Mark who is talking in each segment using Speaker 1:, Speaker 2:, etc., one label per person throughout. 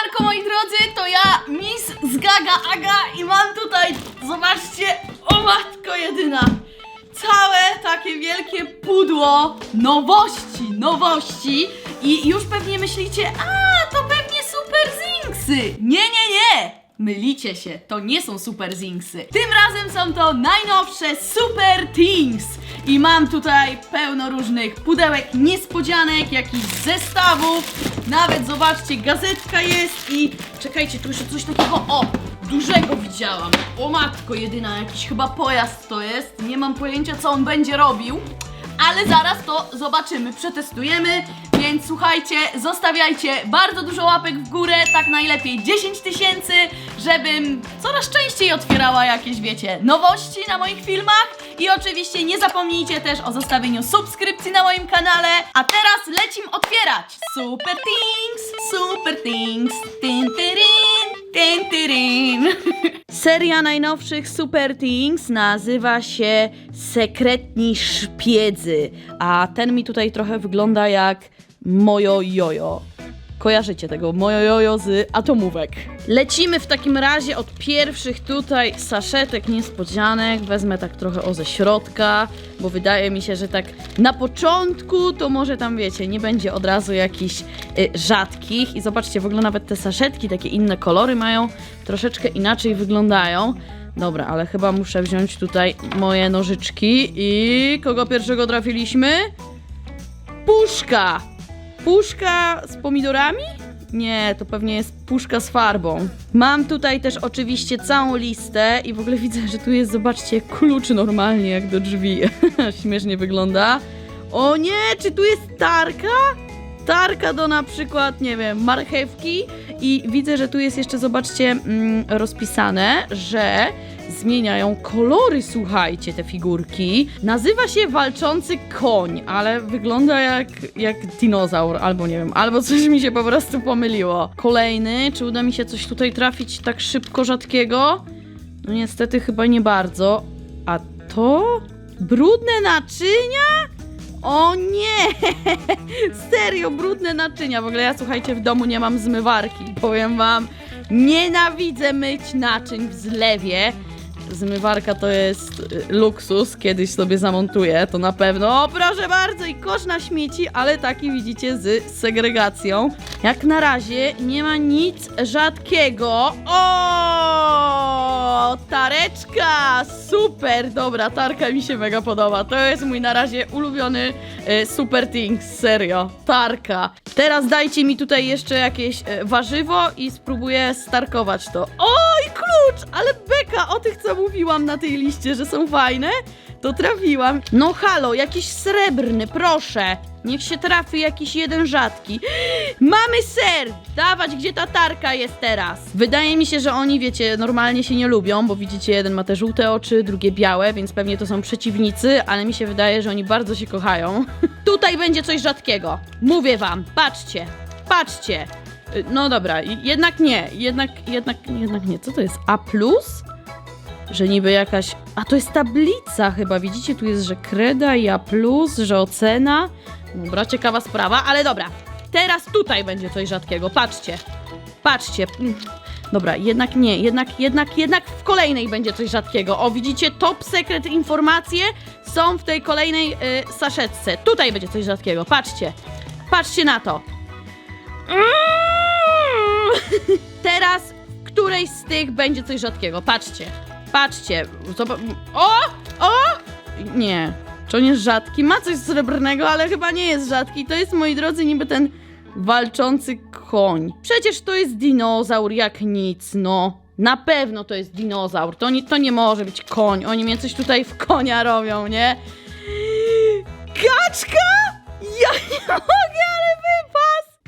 Speaker 1: Siemanko moi drodzy, to ja, Miss z Gaga Aga i mam tutaj, zobaczcie, o matko jedyna, całe takie wielkie pudło nowości, nowości i już pewnie myślicie, a to pewnie Super Zinksy. Nie, nie, nie! Mylicie się, to nie są Super Zinksy. Tym razem są to najnowsze Super Things. I mam tutaj pełno różnych pudełek niespodzianek, jakichś zestawów. Nawet zobaczcie, gazetka jest i czekajcie, tu jeszcze coś takiego, o, dużego widziałam. O matko jedyna, jakiś chyba pojazd to jest. Nie mam pojęcia, co on będzie robił. Ale zaraz to zobaczymy, przetestujemy, więc słuchajcie, zostawiajcie bardzo dużo łapek w górę, tak najlepiej 10 tysięcy, żebym coraz częściej otwierała jakieś, wiecie, nowości na moich filmach i oczywiście nie zapomnijcie też o zostawieniu subskrypcji na moim kanale, a teraz lecim otwierać! Super Things, Super Things, tin tyrin, tin tyrin. Seria najnowszych Super Things nazywa się Sekretni Szpiedzy, a ten mi tutaj trochę wygląda jak mojo jojo. Kojarzycie tego mojo jojo z atomówek. Lecimy w takim razie od pierwszych tutaj saszetek niespodzianek. Wezmę tak trochę o ze środka, bo wydaje mi się, że tak na początku to może tam wiecie, nie będzie od razu jakichś y, rzadkich. I zobaczcie, w ogóle nawet te saszetki, takie inne kolory mają, troszeczkę inaczej wyglądają. Dobra, ale chyba muszę wziąć tutaj moje nożyczki i kogo pierwszego trafiliśmy? Puszka! Puszka z pomidorami? Nie, to pewnie jest puszka z farbą. Mam tutaj też oczywiście całą listę i w ogóle widzę, że tu jest, zobaczcie, klucz normalnie jak do drzwi. Śmiesznie wygląda. O nie, czy tu jest tarka? Tarka do na przykład, nie wiem, marchewki i widzę, że tu jest jeszcze, zobaczcie, mm, rozpisane, że zmieniają kolory, słuchajcie, te figurki. Nazywa się walczący koń, ale wygląda jak, jak dinozaur, albo nie wiem, albo coś mi się po prostu pomyliło. Kolejny, czy uda mi się coś tutaj trafić tak szybko rzadkiego? No niestety chyba nie bardzo. A to? Brudne naczynia? O nie! Serio, brudne naczynia. W ogóle ja słuchajcie, w domu nie mam zmywarki. Powiem wam, nienawidzę myć naczyń w zlewie. Zmywarka to jest y, luksus, kiedyś sobie zamontuję, to na pewno. O, proszę bardzo, i kosz na śmieci, ale taki widzicie z segregacją. Jak na razie nie ma nic rzadkiego. O, tareczka! Super, dobra, tarka mi się mega podoba. To jest mój na razie ulubiony y, Super Things, serio. Tarka. Teraz dajcie mi tutaj jeszcze jakieś y, warzywo i spróbuję starkować to. Oj, klucz! Ale beka o tych, co mówiłam na tej liście, że są fajne, to trafiłam. No halo, jakiś srebrny, proszę. Niech się trafi jakiś jeden rzadki. Mamy ser! Dawać, gdzie ta tarka jest teraz? Wydaje mi się, że oni, wiecie, normalnie się nie lubią, bo widzicie, jeden ma te żółte oczy, drugie białe, więc pewnie to są przeciwnicy, ale mi się wydaje, że oni bardzo się kochają. Tutaj będzie coś rzadkiego. Mówię wam, patrzcie, patrzcie. Y, No dobra, jednak nie, jednak, jednak, jednak nie. Co to jest? A plus? Że niby jakaś. A to jest tablica chyba. Widzicie, tu jest, że kreda i A, że ocena. Dobra, ciekawa sprawa, ale dobra. Teraz tutaj będzie coś rzadkiego. Patrzcie. Patrzcie. Mm. Dobra, jednak nie, jednak, jednak, jednak w kolejnej będzie coś rzadkiego. O, widzicie, top secret informacje są w tej kolejnej y, saszetce. Tutaj będzie coś rzadkiego. Patrzcie. Patrzcie na to. Mm. Teraz w której z tych będzie coś rzadkiego? Patrzcie. Patrzcie. Zob- o! O! Nie. Czy on jest rzadki? Ma coś srebrnego, ale chyba nie jest rzadki. To jest, moi drodzy, niby ten walczący koń. Przecież to jest dinozaur jak nic, no. Na pewno to jest dinozaur. To nie, to nie może być koń. Oni mnie coś tutaj w konia robią, nie? Kaczka? Ja nie mogę!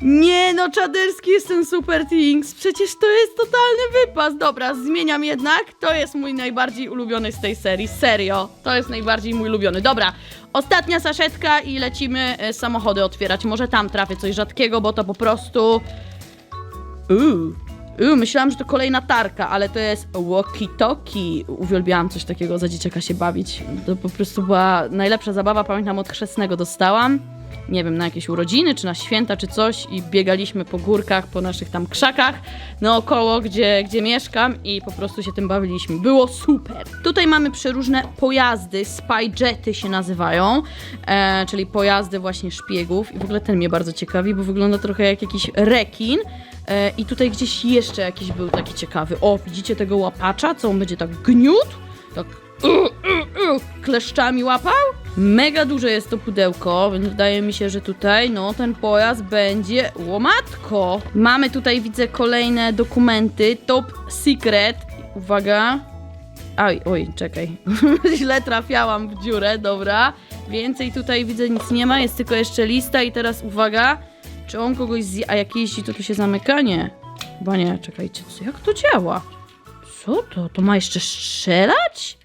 Speaker 1: Nie no, czaderski jest ten Super Things. Przecież to jest totalny wypas. Dobra, zmieniam jednak. To jest mój najbardziej ulubiony z tej serii. Serio. To jest najbardziej mój ulubiony. Dobra, ostatnia saszetka i lecimy e, samochody otwierać. Może tam trafię coś rzadkiego, bo to po prostu... Uuu. Uuu, myślałam, że to kolejna tarka, ale to jest walkie-talkie. Uwielbiałam coś takiego za dzieciaka się bawić. To po prostu była najlepsza zabawa, pamiętam od chrzestnego dostałam. Nie wiem, na jakieś urodziny, czy na święta, czy coś i biegaliśmy po górkach, po naszych tam krzakach naokoło, gdzie, gdzie mieszkam i po prostu się tym bawiliśmy. Było super. Tutaj mamy przeróżne pojazdy, spyjety się nazywają, e, czyli pojazdy właśnie szpiegów i w ogóle ten mnie bardzo ciekawi, bo wygląda trochę jak jakiś rekin. E, I tutaj gdzieś jeszcze jakiś był taki ciekawy. O, widzicie tego łapacza? Co on będzie tak gniótł? Tak kleszczami łapał? Mega duże jest to pudełko, więc wydaje mi się, że tutaj, no, ten pojazd będzie łomatko. Mamy tutaj, widzę, kolejne dokumenty. Top secret. Uwaga. Oj, oj, czekaj. Źle trafiałam w dziurę, dobra. Więcej tutaj widzę nic nie ma, jest tylko jeszcze lista i teraz uwaga. Czy on kogoś zje... A jak jeździ, to tu się zamyka? Nie. Chyba nie, czekajcie, co, jak to działa? Co to? To ma jeszcze strzelać?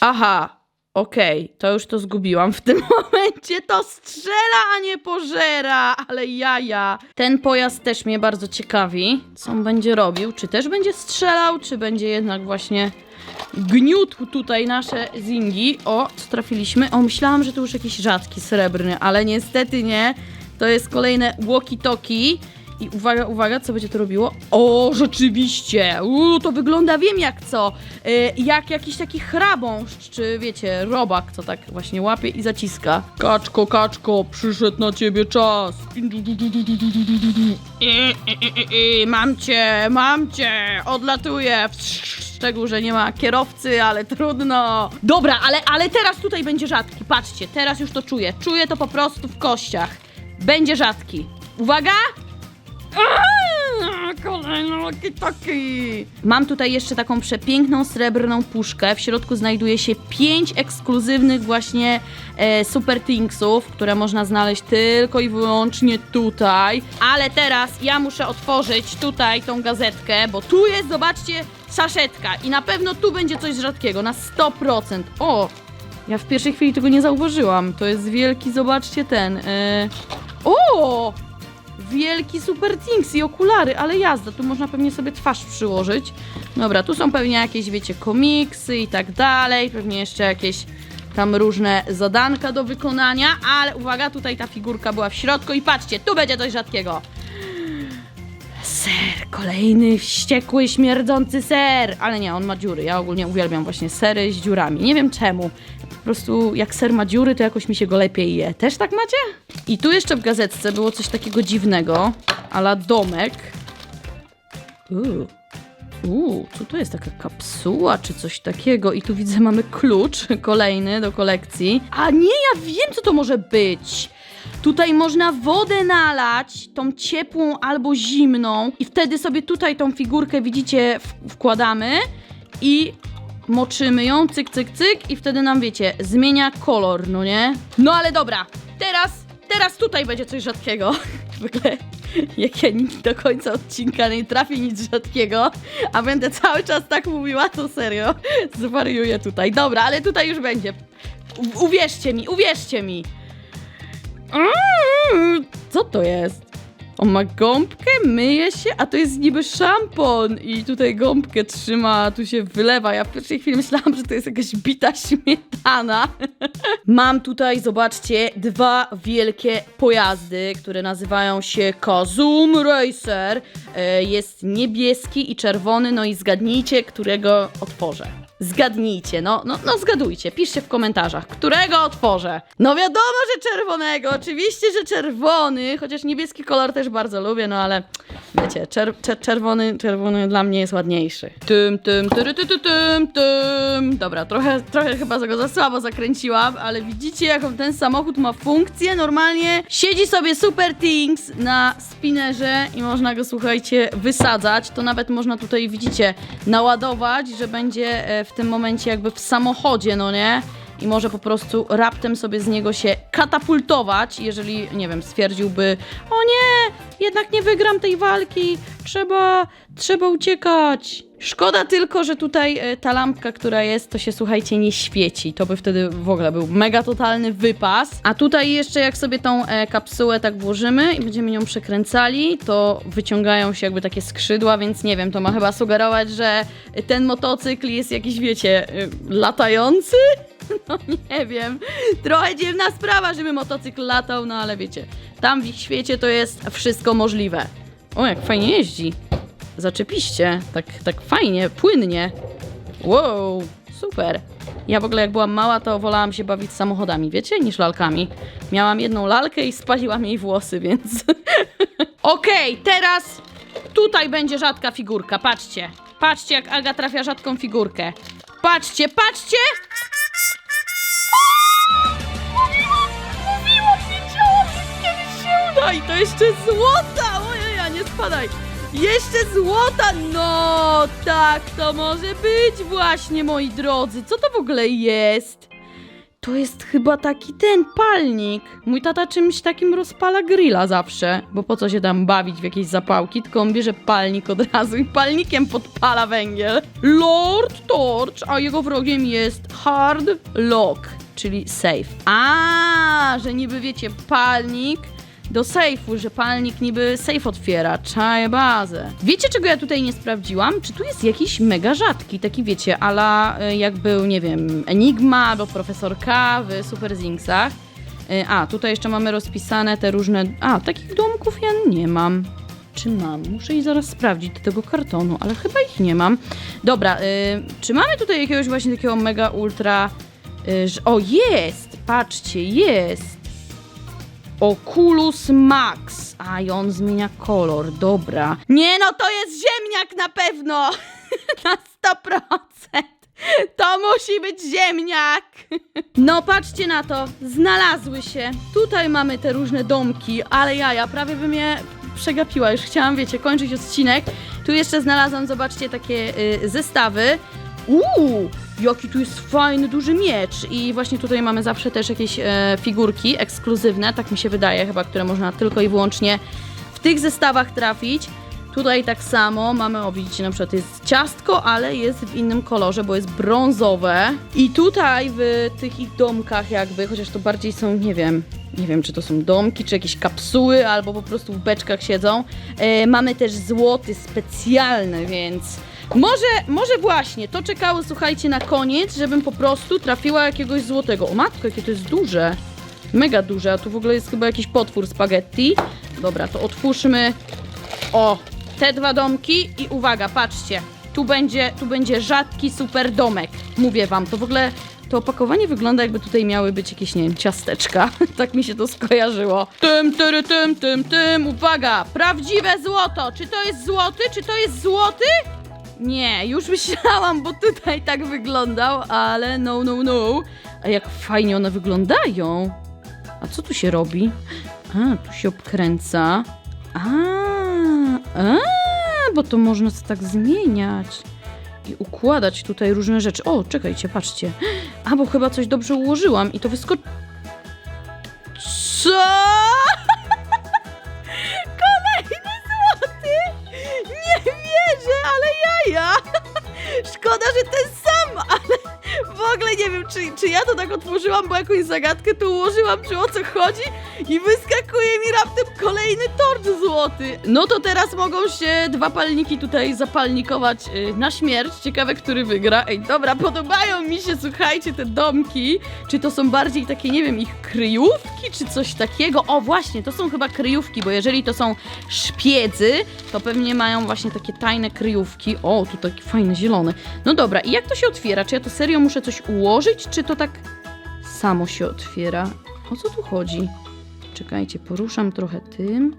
Speaker 1: Aha, okej, to już to zgubiłam w tym momencie. To strzela, a nie pożera, ale jaja. Ten pojazd też mnie bardzo ciekawi, co on będzie robił. Czy też będzie strzelał, czy będzie jednak właśnie gniótł tutaj nasze zingi. O, co trafiliśmy? O, myślałam, że to już jakiś rzadki srebrny, ale niestety nie. To jest kolejne walkie-talkie. I uwaga, uwaga, co będzie to robiło? O, rzeczywiście! Uuu, to wygląda, wiem jak co. Y, jak jakiś taki chrabąszcz, czy wiecie, robak, co tak właśnie łapie i zaciska. Kaczko, kaczko, przyszedł na ciebie czas. I, i, i, mam cię, mam cię, odlatuję. Szczegół, że nie ma kierowcy, ale trudno. Dobra, ale, ale teraz tutaj będzie rzadki. Patrzcie, teraz już to czuję. Czuję to po prostu w kościach. Będzie rzadki. Uwaga! Aaa, Kolejne walkie-talkie. Mam tutaj jeszcze taką przepiękną srebrną puszkę. W środku znajduje się pięć ekskluzywnych właśnie e, Super Thingsów, które można znaleźć tylko i wyłącznie tutaj. Ale teraz ja muszę otworzyć tutaj tą gazetkę, bo tu jest, zobaczcie, saszetka i na pewno tu będzie coś rzadkiego, na 100%. O! Ja w pierwszej chwili tego nie zauważyłam. To jest wielki, zobaczcie ten. E... O! Wielki Super Things i okulary, ale jazda, tu można pewnie sobie twarz przyłożyć. Dobra, tu są pewnie jakieś, wiecie, komiksy i tak dalej, pewnie jeszcze jakieś tam różne zadanka do wykonania, ale uwaga, tutaj ta figurka była w środku i patrzcie, tu będzie coś rzadkiego. Ser, kolejny wściekły, śmierdzący ser, ale nie, on ma dziury, ja ogólnie uwielbiam właśnie sery z dziurami, nie wiem czemu. Po prostu jak ser ma dziury, to jakoś mi się go lepiej je. Też tak macie? I tu jeszcze w gazetce było coś takiego dziwnego, ala domek. Uuu. Uuu, co to jest taka kapsuła czy coś takiego? I tu widzę, mamy klucz kolejny do kolekcji. A nie, ja wiem, co to może być. Tutaj można wodę nalać, tą ciepłą albo zimną, i wtedy sobie tutaj tą figurkę, widzicie, wkładamy i moczymy ją, cyk, cyk, cyk, i wtedy nam, wiecie, zmienia kolor, no nie? No ale dobra, teraz, teraz tutaj będzie coś rzadkiego. Ogóle, jak ja nic do końca odcinka nie trafię nic rzadkiego, a będę cały czas tak mówiła, to serio, zwariuję tutaj. Dobra, ale tutaj już będzie. U- uwierzcie mi, uwierzcie mi. Mm, Co to jest? On ma gąbkę, myje się, a to jest niby szampon i tutaj gąbkę trzyma, tu się wylewa. Ja w pierwszej chwili myślałam, że to jest jakaś bita śmietana. Mam tutaj, zobaczcie, dwa wielkie pojazdy, które nazywają się Kazum Racer. E, Jest niebieski i czerwony, no i zgadnijcie, którego otworzę. Zgadnijcie, no, no, no zgadujcie, piszcie w komentarzach, którego otworzę. No wiadomo, że czerwonego, oczywiście, że czerwony, chociaż niebieski kolor też bardzo lubię, no ale wiecie, czer czer czerwony, czerwony dla mnie jest ładniejszy. Tym, tym, tyry, ty, ty, tym, tym. Dobra, trochę, trochę chyba go za słabo zakręciłam, ale widzicie, jaką ten samochód ma funkcję, normalnie siedzi sobie Super Things na spinnerze i można go, słuchajcie, wysadzać, to nawet można tutaj, widzicie, naładować, że będzie e, w tym momencie jakby w samochodzie, no nie? I może po prostu raptem sobie z niego się katapultować, jeżeli, nie wiem, stwierdziłby, o nie, jednak nie wygram tej walki, trzeba, trzeba uciekać. Szkoda tylko, że tutaj e, ta lampka, która jest, to się słuchajcie nie świeci. To by wtedy w ogóle był mega totalny wypas. A tutaj jeszcze jak sobie tą e, kapsułę tak włożymy i będziemy nią przekręcali, to wyciągają się jakby takie skrzydła, więc nie wiem, to ma chyba sugerować, że ten motocykl jest jakiś, wiecie, e, latający? No nie wiem. Trochę dziwna sprawa, żeby motocykl latał, no ale wiecie, tam w ich świecie to jest wszystko możliwe. O, jak fajnie jeździ. Zaczepiście. Tak, tak fajnie, płynnie. Wow, super. Ja w ogóle jak byłam mała, to wolałam się bawić samochodami, wiecie, niż lalkami. Miałam jedną lalkę i spaliłam jej włosy, więc... Okej, teraz tutaj będzie rzadka figurka, patrzcie. Patrzcie, jak Aga trafia rzadką figurkę. Patrzcie, patrzcie! Mówiłam, wiedziałam, że kiedyś się uda i to jeszcze złota! Ojej, nie spadaj. Jeszcze złota! No, tak to może być właśnie, moi drodzy. Co to w ogóle jest? To jest chyba taki ten palnik. Mój tata czymś takim rozpala grilla zawsze, bo po co się tam bawić w jakieś zapałki, tylko on bierze palnik od razu i palnikiem podpala węgiel. Lord Torch, a jego wrogiem jest Hard Lock, czyli safe. A, że niby wiecie, palnik do sejfu, że palnik niby safe otwiera. Czaję bazę. Wiecie, czego ja tutaj nie sprawdziłam? Czy tu jest jakiś mega rzadki, taki wiecie, ala y, jak był, nie wiem, Enigma albo Profesor K w Super Zingsach. Y, A, tutaj jeszcze mamy rozpisane te różne... A, takich domków ja nie mam. Czy mam? Muszę i zaraz sprawdzić do tego kartonu, ale chyba ich nie mam. Dobra, y, czy mamy tutaj jakiegoś właśnie takiego mega ultra... Y, o, jest! Patrzcie, jest! Oculus Max. A i on zmienia kolor, dobra. Nie no, to jest ziemniak na pewno! na 100%! To musi być ziemniak! No patrzcie na to, znalazły się. Tutaj mamy te różne domki, ale ja, ja prawie bym je przegapiła. Już chciałam, wiecie, kończyć odcinek. Tu jeszcze znalazłam, zobaczcie, takie y, zestawy. Uuu, jaki tu jest fajny, duży miecz. I właśnie tutaj mamy zawsze też jakieś e, figurki ekskluzywne, tak mi się wydaje chyba, które można tylko i wyłącznie w tych zestawach trafić. Tutaj tak samo mamy, o widzicie, na przykład jest ciastko, ale jest w innym kolorze, bo jest brązowe. I tutaj w tych ich domkach jakby, chociaż to bardziej są, nie wiem, nie wiem czy to są domki, czy jakieś kapsuły, albo po prostu w beczkach siedzą. E, mamy też złoty specjalny, więc może, może właśnie, to czekało, słuchajcie, na koniec, żebym po prostu trafiła jakiegoś złotego. O matko, jakie to jest duże. Mega duże, a tu w ogóle jest chyba jakiś potwór spaghetti. Dobra, to otwórzmy. O, te dwa domki i uwaga, patrzcie. Tu będzie, tu będzie rzadki super domek. Mówię wam, to w ogóle to opakowanie wygląda jakby tutaj miały być jakieś, nie wiem, ciasteczka. tak mi się to skojarzyło. Tym, tyry, tym, tym, tym. Uwaga, prawdziwe złoto. Czy to jest złoty? Czy to jest złoty? Nie, już myślałam, bo tutaj tak wyglądał, ale no, no, no. A jak fajnie one wyglądają. A co tu się robi? A, tu się obkręca. A, a, bo to można sobie tak zmieniać i układać tutaj różne rzeczy. O, czekajcie, patrzcie. A, bo chyba coś dobrze ułożyłam i to wyskoczy. Co? Szkoda, że ten sam, ale w ogóle nie wiem, czy, czy ja to tak otworzyłam, bo jakąś zagadkę tu ułożyłam, czy o co chodzi i wyskakuje mi raptem kolejny tort złoty. No to teraz mogą się dwa palniki tutaj zapalnikować y, na śmierć. Ciekawe, który wygra. Ej, dobra, podobają mi się, słuchajcie, te domki. Czy to są bardziej takie, nie wiem, ich kryjówki, czy coś takiego? O, właśnie, to są chyba kryjówki, bo jeżeli to są szpiedzy, to pewnie mają właśnie takie tajne kryjówki. O, tu taki fajny, zielony. No dobra, i jak to się otwiera? Czy ja to serio muszę coś ułożyć, czy to tak samo się otwiera? O co tu chodzi? Czekajcie, poruszam trochę tym.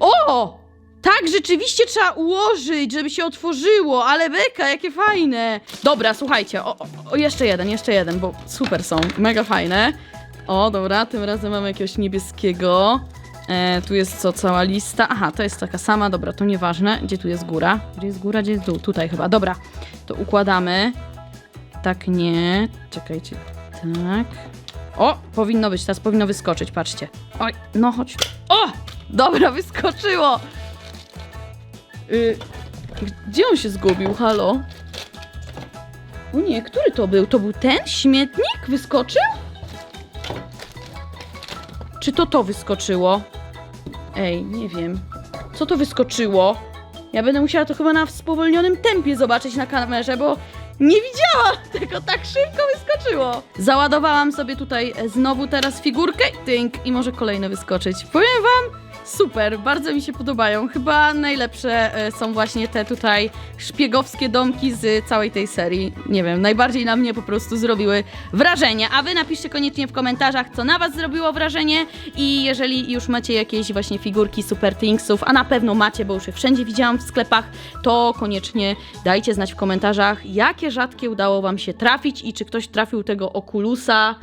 Speaker 1: O! Tak, rzeczywiście trzeba ułożyć, żeby się otworzyło, ale beka, jakie fajne. Dobra, słuchajcie, o, o, jeszcze jeden, jeszcze jeden, bo super są, mega fajne. O, dobra, tym razem mamy jakiegoś niebieskiego. E, tu jest co, cała lista. Aha, to jest taka sama, dobra, to nieważne. Gdzie tu jest góra? Gdzie jest góra, gdzie jest dół? Tutaj chyba, dobra. To układamy. Tak nie. Czekajcie, tak. O, powinno być, teraz powinno wyskoczyć, patrzcie. Oj, no chodź. O! Dobra, wyskoczyło! Y, gdzie on się zgubił, halo? O nie, który to był? To był ten śmietnik? Wyskoczył? Czy to to wyskoczyło? Ej, nie wiem. Co to wyskoczyło? Ja będę musiała to chyba na spowolnionym tempie zobaczyć na kamerze, bo Nie widziałam tego, tak szybko wyskoczyło. Załadowałam sobie tutaj znowu teraz figurkę, tynk, i może kolejne wyskoczyć. Powiem wam, super, bardzo mi się podobają. Chyba najlepsze e, są właśnie te tutaj szpiegowskie domki z całej tej serii. Nie wiem, najbardziej na mnie po prostu zrobiły wrażenie. A wy napiszcie koniecznie w komentarzach, co na was zrobiło wrażenie i jeżeli już macie jakieś właśnie figurki Super Thingsów, a na pewno macie, bo już je wszędzie widziałam w sklepach, to koniecznie dajcie znać w komentarzach, jakie rzadkie udało wam się trafić i czy ktoś trafił tego Oculusa.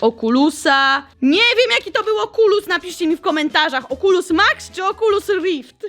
Speaker 1: Oculusa. Nie wiem, jaki to był Oculus, napiszcie mi w komentarzach. Oculus Max czy Oculus Rift?